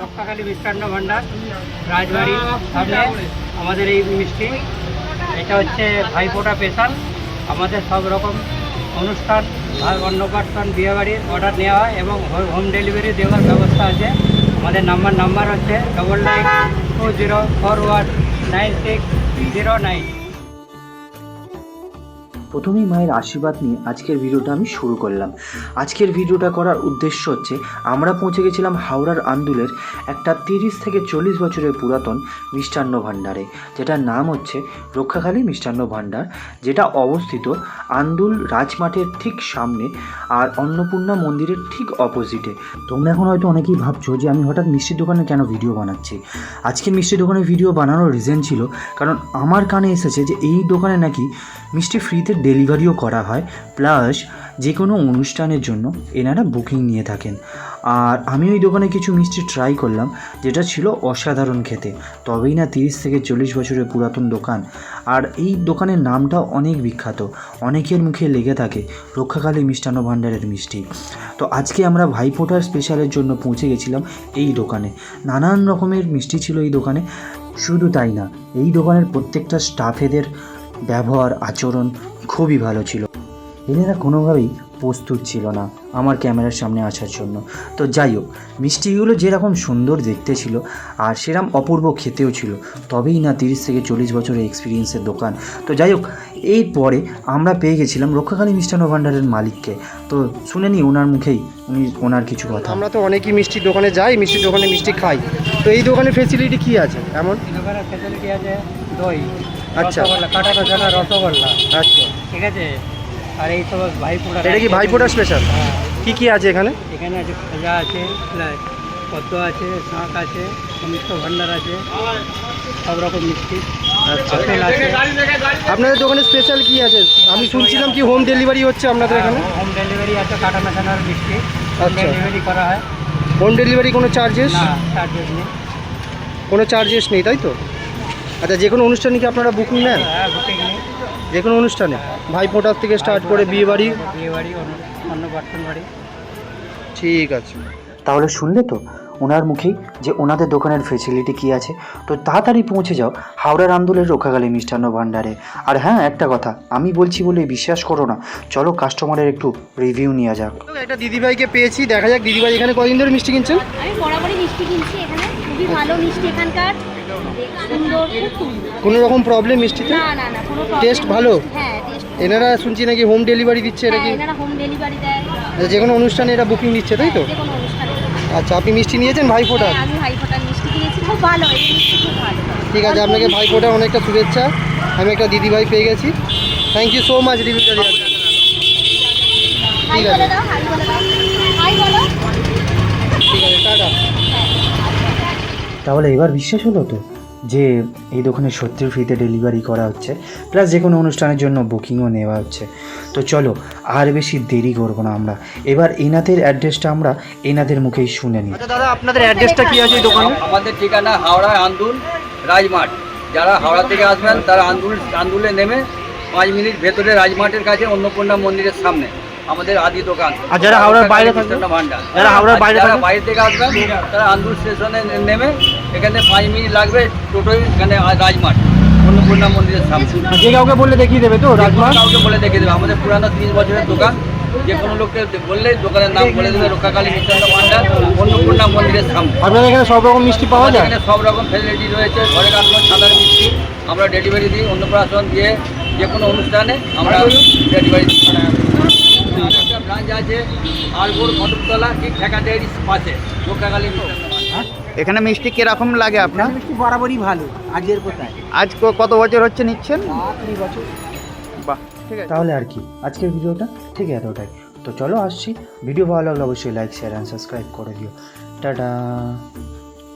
রক্ষাকালী মিষ্টান্ন ভান্ডার রাজবাড়ি, সামনে আমাদের এই মিষ্টি। এটা হচ্ছে ভাইফোঁটা স্পেশাল। আমাদের সব রকম অনুষ্ঠান ভাই- অন্নপ্রাশন, বিয়েবাড়ির অর্ডার নেওয়া হয় এবং হোম ডেলিভারি দেওয়ার ব্যবস্থা আছে। আমাদের নাম্বার নাম্বার হচ্ছে double nine two zero four one nine six zero nine প্রথমেই মায়ের আশীর্বাদ নিয়ে আজকের ভিডিওটা আমি শুরু করলাম। আজকের ভিডিওটা করার উদ্দেশ্য হচ্ছে, আমরা পৌঁছে গেছিলাম হাওড়ার আন্দুলের একটা তিরিশ থেকে চল্লিশ বছরের পুরাতন মিষ্টান্ন ভাণ্ডারে, যেটার নাম হচ্ছে রক্ষাখালী মিষ্টান্ন ভাণ্ডার, যেটা অবস্থিত আন্দুল রাজমাঠের ঠিক সামনে আর অন্নপূর্ণা মন্দিরের ঠিক অপোজিটে। তোমরা এখন হয়তো অনেকেই ভাবছ যে আমি হঠাৎ মিষ্টির দোকানে কেন ভিডিও বানাচ্ছি? আজকে মিষ্টির দোকানে ভিডিও বানানোর রিজন ছিল, কারণ আমার কানে এসেছে যে এই দোকানে নাকি মিষ্টি ফ্রিতে ডেলিভারিও করা হয়, প্লাস যে কোনো অনুষ্ঠানের জন্য এনারা বুকিং নিয়ে থাকেন। আর আমি ওই দোকানে কিছু মিষ্টি ট্রাই করলাম, যেটা ছিল অসাধারণ খেতে। তবেই না তিরিশ থেকে চল্লিশ বছরের পুরাতন দোকান। আর এই দোকানের নামটা অনেক বিখ্যাত, অনেকের মুখে লেগে থাকে, রক্ষাকালী মিষ্টান্ন ভাণ্ডারের মিষ্টি। তো আজকে আমরা ভাইফোঁটার স্পেশালের জন্য পৌঁছে গেছিলাম এই দোকানে। নানান রকমের মিষ্টি ছিল এই দোকানে। শুধু তাই না, এই দোকানের প্রত্যেকটা স্টাফেদের ব্যবহার, আচরণ খুবই ভালো ছিল। এনারা কোনোভাবেই প্রস্তুত ছিল না আমার ক্যামেরার সামনে আসার জন্য। তো যাই হোক, মিষ্টিগুলো যেরকম সুন্দর দেখতে ছিল আর সেরকম অপূর্ব খেতেও ছিল, তবেই না তিরিশ থেকে চল্লিশ বছরের এক্সপিরিয়েন্সের দোকান। তো যাই হোক এরপরে আমরা পেয়ে গেছিলাম রক্ষাকালী মিষ্টান্ন ভাণ্ডারের মালিককে। তো শুনে নি ওনার মুখেই, উনি ওনার কিছু কথা। আমরা তো অনেকই মিষ্টির দোকানে যাই, মিষ্টির দোকানে মিষ্টি খাই। তো এই দোকানে ফেসিলিটি কী আছে? এমন? ফেসিলিটি আছে দই আচ্ছা। রসগোল্লা কাটা রসগোল্লা রসগোল্লা। আচ্ছা। ঠিক আছে? আর এই সব ভাইফোঁটা এটা কি ভাইফোঁটা স্পেশাল হ্যাঁ। কি কি আছে এখানে? এখানে আছে খাজা আছে পদ্ম আছে শাঁখ আছে মিষ্ট ভান্ডার আছে সব রকম মিষ্টি। আচ্ছা। আপনাদের দোকানে স্পেশাল কি আছে? আমি শুনছিলাম কি হোম ডেলিভারি হচ্ছে আপনাদের এখানে? হোম ডেলিভারি আছে কাটা মেশানোর মিষ্টি। হোম আচ্ছা। ডেলিভারি করা হয়। হোম ডেলিভারি কোনো চার্জেস না চার্জেস নেই। কোনো চার্জেস নেই তাই তো? আচ্ছা যে কোনো অনুষ্ঠানে কি আপনারা বুকিং নেন? হ্যাঁ বুকিং নেই। যে কোনো অনুষ্ঠানে? ভাইফোঁটার থেকে স্টার্ট করে বিয়ে বাড়ি বিয়ে বাড়ি অন্য অন্য বাড়ি ঠিক আছে। তাহলে শুনলে তো ওনার মুখেই যে ওনাদের দোকানের ফেসিলিটি কী আছে তো তাড়াতাড়ি পৌঁছে যাও হাওড়ার আন্দোলের রক্ষাকালী মিষ্টান্ন ভাণ্ডারে। আর হ্যাঁ একটা কথা আমি বলছি বলে বিশ্বাস করো না চলো কাস্টমারের একটু রিভিউ নেওয়া যাক। একটা দিদিভাইকে পেয়েছি দেখা যাক দিদিভাই এখানে কদিন ধরে মিষ্টি কিনছেন? আমি বরাবরই মিষ্টি কিনছি এখানে খুবই ভালো মিষ্টি এখানকার। কোনো রকম প্রবলেম মিষ্টিতে? না না না কোনো Taste নেই। ভালো? হ্যাঁ টেস্ট এনারা শুনছি নাকি হোম ডেলিভারি দিচ্ছে এটা কি এনারা হোম ডেলিভারি দেয়। আচ্ছা, যে কোনো অনুষ্ঠানে এটা বুকিং দিচ্ছে তাই তো? যে কোনো অনুষ্ঠানে। আচ্ছা আপনি মিষ্টি নিয়েছেন ভাইফোঁটা হ্যাঁ, আমি ভাই ফোটার মিষ্টি কিনেছি খুব ভালো এই মিষ্টি খুব ভালো। ঠিক আছে আপনাকে ভাইফোঁটার অনেকটা শুভেচ্ছা। আমি একটা দিদিভাই পেয়ে গেছি। থ্যাংক ইউ সো মাচ রিভিউটা দেওয়ার জন্য ঠিক আছে। বলে দাও হাই বলে দাও। ঠিক আছে টাটা। তাহলে এবার বিশ্বাস হলো তো যে এই দোকানে সত্যি ফ্রিতে ডেলিভারি করা হচ্ছে প্লাস যে কোনো অনুষ্ঠানের জন্য বুকিংও নেওয়া হচ্ছে। তো চলো আর বেশি দেরি করব না আমরা। এবার এনাদের অ্যাড্রেসটা আমরা এনাদের মুখেই শুনে নিই। আচ্ছা দাদা আপনাদের অ্যাড্রেসটা কি আছে এই দোকানে? আমাদের ঠিকানা হাওড়া আন্দুল রাজমাঠ যারা হাওড়া থেকে আসবেন তারা আন্দুল আন্দুলে নেমে পাঁচ মিনিট ভেতরে রাজমাঠের কাছে অন্নপূর্ণা মন্দিরের সামনে। আমাদের আদি দোকান। আর যারা হাওড়ার বাইরে থাকবে? যারা হাওড়ার বাইরে যারা থাকবে? বাইরে থেকে আসবেন তারা আন্দুল স্টেশনে নেমে এখানে পাঁচ মিনিট লাগবে টোটোই এখানে রাজমাঠ অন্নপূর্ণা মন্দিরের সামনে। যে কাউকে বললে দেখিয়ে দেবে তো যে কোনো রাজমা কাউকে বলে দেখে দেবে। আমাদের পুরানো তিরিশ বছরের দোকান। যে কোনো লোককে বললেই দোকানের নাম বলে দেবে রক্ষাকালী মিষ্টান্ন ভাণ্ডার অন্নপূর্ণা মন্দিরের সামনে। আপনাদের এখানে সব রকম মিষ্টি পাওয়া যায়? এখানে সব রকম ফ্যাসিলিটি রয়েছে। ঘরে কাটলো সাধারণ মিষ্টি। আমরা ডেলিভারি দিই অন্নপ্রাশন দিয়ে যে কোনো অনুষ্ঠানে আমরা ডেলিভারি দিই। আর একটা ব্রাঞ্চ আছে ঠিক পাশে এখানে মিষ্টি কীরকম লাগে আপনার? মিষ্টি বরাবরই ভালো আজকের কোথায়? আজ কত বছর হচ্ছে নিচ্ছেন? কুড়ি বছর। বাহ ঠিক আছে। তাহলে আর কি আজকের ভিডিওটা ঠিক এতটাই। তো চলো আসছি ভিডিও ভালো লাগলে অবশ্যই লাইক শেয়ার অ্যান্ড সাবস্ক্রাইব করে দিও। টাটা।